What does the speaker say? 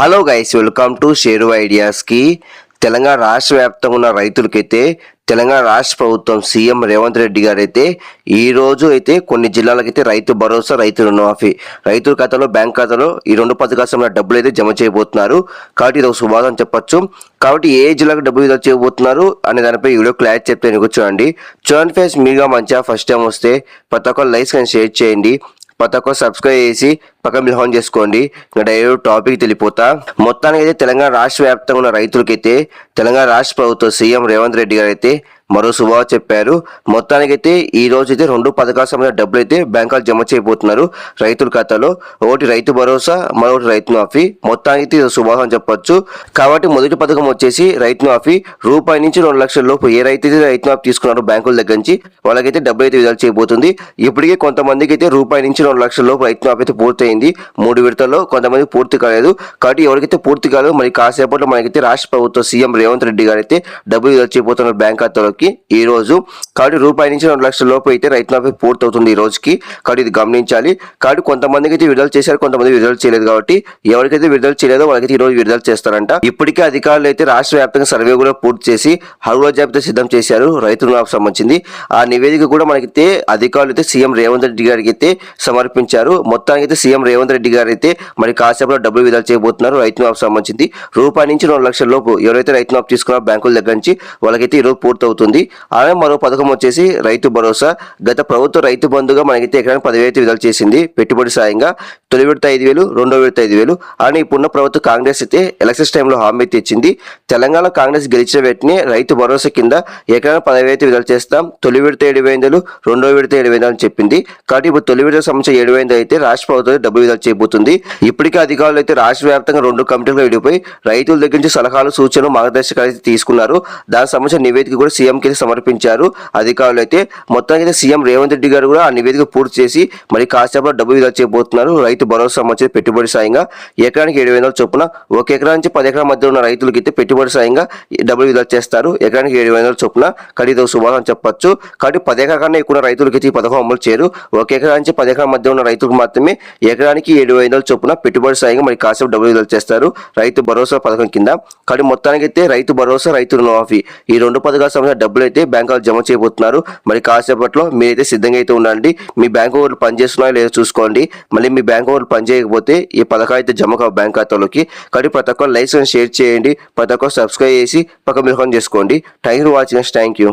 Hello guys welcome to Sheru ఐడియాస్కి Telangana రాష్ట్ర వ్యాప్తంగా ఉన్న రైతులకైతే తెలంగాణ రాష్ట్ర ప్రభుత్వం సీఎం రేవంత్ రెడ్డి గారు అయితే ఈ రోజు అయితే కొన్ని జిల్లాలకైతే రైతు భరోసా రైతు రుణమాఫీ. రైతుల ఖాతాలో బ్యాంక్ ఖాతాలో ఈ రెండు పథకాల డబ్బులు అయితే జమ చేయబోతున్నారు. కాబట్టి ఇది ఒక శుభాదం చెప్పొచ్చు. కాబట్టి ఏ జిల్లాకు డబ్బులు విడుదల చేయబోతున్నారు అనే దానిపై వీడియో క్లారిటీ చెప్తే నేను చూడండి చూడండి ఫేస్ మీగా మంచిగా ఫస్ట్ టైం వస్తే ప్రతి ఒక్కరు లైక్స్ కానీ షేర్ చేయండి. పతకో సబ్స్క్రైబ్ చేసి పక్కన బిల్ ఆన్ చేసుకోండి. ఇంకా డైరెక్ట్ టాపిక్ తెలిపోతా మొత్తానికి అయితే తెలంగాణ రాష్ట్ర వ్యాప్తంగా ఉన్న రైతులకైతే తెలంగాణ రాష్ట్ర ప్రభుత్వం సీఎం రేవంత్ రెడ్డి గారు అయితే మరో శుభావ చెప్పారు. మొత్తానికైతే ఈ రోజు అయితే రెండు పథకాల సంబంధించిన డబ్బులు అయితే బ్యాంకులు జమ చేయబోతున్నారు రైతుల ఖాతాలో. ఒకటి రైతు భరోసా మరొకటి రైతు మాఫీ. మొత్తానికి అయితే చెప్పొచ్చు. కాబట్టి మొదటి పథకం వచ్చేసి రైతు మాఫీ. రూపాయి నుంచి రెండు లక్షల లోపు ఏ రైతు అయితే రైతు మాఫీ తీసుకున్నారో బ్యాంకుల దగ్గర నుంచి వాళ్ళకైతే డబ్బులు అయితే విడుదల చేయబోతుంది. ఇప్పటికే కొంతమందికి అయితే రూపాయి నుంచి రెండు లక్షల లోపు రైతు మాఫీ అయితే పూర్తయింది. మూడు విడతల్లో కొంతమంది పూర్తి కాలేదు. కాబట్టి ఎవరికైతే పూర్తి కాలేదు మరి కాసేపట్లో మనకైతే రాష్ట్ర ప్రభుత్వం సీఎం రేవంత్ రెడ్డి గారు అయితే డబ్బులు విడుదల చేయబోతున్నారు బ్యాంక్ ఖాతాలోకి. ఈ రోజు కాబట్టి రూపాయి నుంచి రెండు లక్షల లోపు అయితే రైతు మాఫీ పూర్తి అవుతుంది ఈ రోజుకి. కాబట్టి ఇది గమనించాలి. కాబట్టి కొంతమందికి అయితే విడుదల చేశారు కొంతమంది విడుదల చేయలేదు కాబట్టి ఎవరికైతే విడుదల చేయలేదో వాళ్ళకైతే ఈ రోజు విడుదల చేస్తారంట. ఇప్పటికే అధికారులు అయితే రాష్ట్ర వ్యాప్తంగా సర్వే కూడా పూర్తి చేసి హరువుల జాబితా సిద్ధం చేశారు రైతు రుణాలకు సంబంధించింది. ఆ నివేదిక కూడా మనకైతే అధికారులు అయితే సీఎం రేవంత్ రెడ్డి గారికి అయితే సమర్పించారు. మొత్తానికి అయితే సీఎం రేవంత్ రెడ్డి గారు అయితే మరి కాసేపులో డబ్బులు విడుదల చేయబోతున్నారు రైతు రుణాలకు సంబంధించింది. రూపాయి నుంచి రెండు లక్షల లోపు ఎవరైతే రైతు నాపు తీసుకున్నారో బ్యాంకుల దగ్గర నుంచి వాళ్ళకైతే ఈ రోజు ఉంది. అలానే మరో పథకం వచ్చేసి రైతు భరోసా. గత ప్రభుత్వ రైతు బంధుగా మనకైతే ఎకరానికి పదివేలు విడుదల చేసింది. పెట్టుబడి సాయంగా తొలి విడత ఐదు వేలు రెండో విడత ఐదు వేలు. అని ఇప్పుడున్న ప్రభుత్వ కాంగ్రెస్ అయితే ఎలక్షన్స్ టైంలో హామీ అయితే ఇచ్చింది తెలంగాణ కాంగ్రెస్ గెలిచిన వెంటనే రైతు భరోసా కింద ఎకరానికి పదవి అయితే విడుదల చేస్తాం. తొలి విడత ఏడు వేలు రెండో విడత ఏడు వేలు అని చెప్పింది. కాబట్టి ఇప్పుడు తొలి విడత సంబంధించిన ఏడు వేలు అయితే రాష్ట్ర ప్రభుత్వం డబ్బు విడుదల చేయబోతుంది. ఇప్పటికే అధికారులు అయితే రాష్ట్ర వ్యాప్తంగా రెండు కమిటీలుగా విడిపోయి రైతుల దగ్గర నుంచి సలహాలు సూచనలు మార్గదర్శకాలు అయితే తీసుకున్నారు. దానికి సంబంధించిన నివేదిక కూడా సీఎం కి సమర్పించారు. అధికారులు అయితే మొత్తానికి అయితే సీఎం రేవంత్ రెడ్డి గారు కూడా ఆ నివేదిక పూర్తి చేసి మరి కాసేపట్లో డబ్బు విడుదల చేయబోతున్నారు. రైతు రైతు భరోసా సంబంధించిన పెట్టుబడి సాయంగా ఎకరానికి ఏడు వేల చొప్పున ఒక ఎకరా నుంచి పది ఎకరాల మధ్య ఉన్న రైతులకి అయితే పెట్టుబడి సాయంగా డబ్బులు విడుదల చేస్తారు. ఎకరానికి ఏడు వేల చొప్పున ఖరీదు శుభాలని చెప్పొచ్చు. కాబట్టి పది ఎకరా కన్నా ఎక్కువ రైతులకి అయితే ఈ పథకం అమలు చేయరు. ఒక ఎకరా నుంచి పది ఎకరాల మధ్య ఉన్న రైతులకు మాత్రమే ఎకరానికి ఏడు వేల చొప్పున పెట్టుబడి సాయంగా మరి కాసేపు డబ్బులు విడుదల చేస్తారు. రైతు భరోసా పథకం కింద. కాబట్టి మొత్తానికి అయితే రైతు భరోసా రైతు రుణమాఫీ ఈ రెండు పథకాల సంబంధించిన డబ్బులు అయితే బ్యాంకులు జమ చేయబోతున్నారు. మరి కాసేపట్లో మీరైతే సిద్ధంగా అయితే ఉండండి. మీ బ్యాంకు వాళ్ళు పనిచేస్తున్నాయో లేదో చూసుకోండి. మళ్ళీ మీ బ్యాంకు అకౌంట్ పనిచేయకపోతే ఈ పథకం అయితే జమ కావు బ్యాంక్ ఖాతాలోకి. కాబట్టి ప్రతి ఒక్కరు లైసెన్స్ షేర్ చేయండి ప్రతి ఒక్కరు సబ్స్క్రైబ్ చేసి పక్క మిలకం చేసుకోండి. Thank you watching thank you.